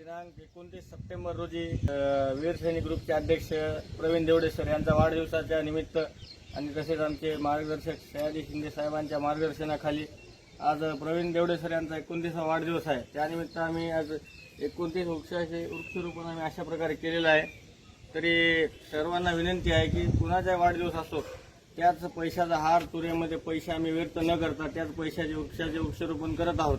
दिनांक एकोणतीस सप्टेंबर रोजी वीर सैनिक ग्रुपचे अध्यक्ष प्रवीण देवडे सर यांचा वाढदिवसाच्या निमित्त आणि तसेच आमचे मार्गदर्शक सयाजी शिंदे साहेबांच्या मार्गदर्शनाखाली आज प्रवीण देवडे सर यांचा एकोणतीसा वाढदिवस आहे. त्यानिमित्त आम्ही आज एकोणतीस वृक्षाचे वृक्षारोपण आम्ही अशा प्रकारे केलेलं आहे. तरी सर्वांना विनंती आहे की कुणाचा वाढदिवस असो त्याच पैशाचा हार तुरेमध्ये पैसे आम्ही व्यर्थ न करता त्याच पैशाचे वृक्षाचे वृक्षरोपण करत आहोत.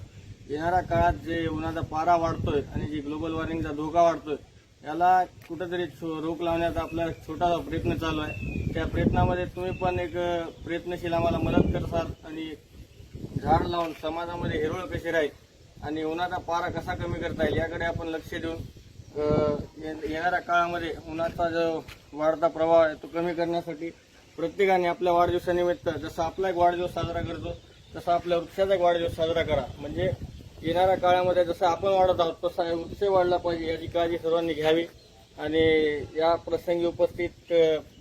येणाऱ्या काळात जे उन्हाचा पारा वाढतोय आणि जे ग्लोबल वॉर्मिंगचा धोका वाढतोय याला कुठंतरी छो- रोख लावण्याचा आपला छोटासा प्रयत्न चालू आहे. त्या प्रयत्नामध्ये तुम्ही पण एक प्रयत्नशील आम्हाला मदत करसाल आणि झाड लावून समाजामध्ये हिरवळ कशी राहील आणि उन्हाचा पारा कसा कमी करता येईल याकडे आपण लक्ष देऊन ये- येणाऱ्या काळामध्ये उन्हाचा जो वाढता प्रभाव आहे तो कमी करण्यासाठी प्रत्येकाने आपल्या वाढदिवसानिमित्त जसं आपला एक वाढदिवस साजरा करतो तसा आपल्या वृक्षाचा एक वाढदिवस साजरा करा. म्हणजे येणाऱ्या काळामध्ये जसं आपण वाढत आहोत तसा वृक्ष वाढला पाहिजे याची काळजी सर्वांनी घ्यावी. आणि या प्रसंगी उपस्थित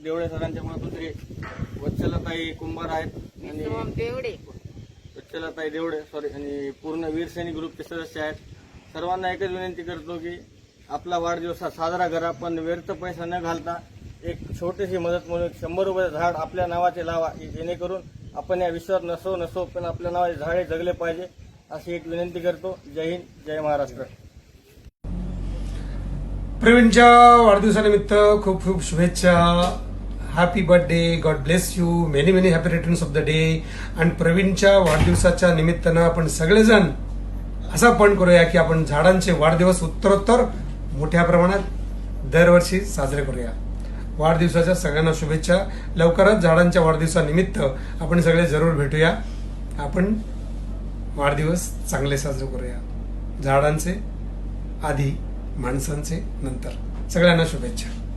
देवळे सरांच्या मातोश्री वत्सलाताई कुंभार आहेत आणि तेवढे वत्सलाताई देवडे सॉरी आणि पूर्ण वीर सैनिक ग्रुपचे सदस्य आहेत. सर्वांना एकच विनंती करतो की आपला वाढदिवस हा साजरा करा पण व्यर्थ पैसा न घालता एक छोटीशी मदत म्हणून एक शंभर रुपये झाड आपल्या नावाचे लावा जेणेकरून आपण या विश्वात नसो नसो पण आपल्या नावाचे झाडे जगले पाहिजे. अशी एक विनंती करतो. जय हिंद जय महाराष्ट्र. प्रवीणच्या वाढदिवसानिमित्त खूप खूप शुभेच्छा. Happy birthday God bless you many many happy returns of the day आणि प्रवीणच्या वाढदिवसाच्या निमित्तानं आपण सगळेजण असा पण करूया की आपण झाडांचे वाढदिवस उत्तरोत्तर मोठ्या प्रमाणात दरवर्षी साजरे करूया. वाढदिवसाच्या सगळ्यांना शुभेच्छा. लवकरच झाडांच्या वाढदिवसानिमित्त आपण सगळे जरूर भेटूया. आपण वाढदिवस चांगले साजरे करूया. झाडांचे आधी माणसांचे नंतर सगळ्यांना शुभेच्छा.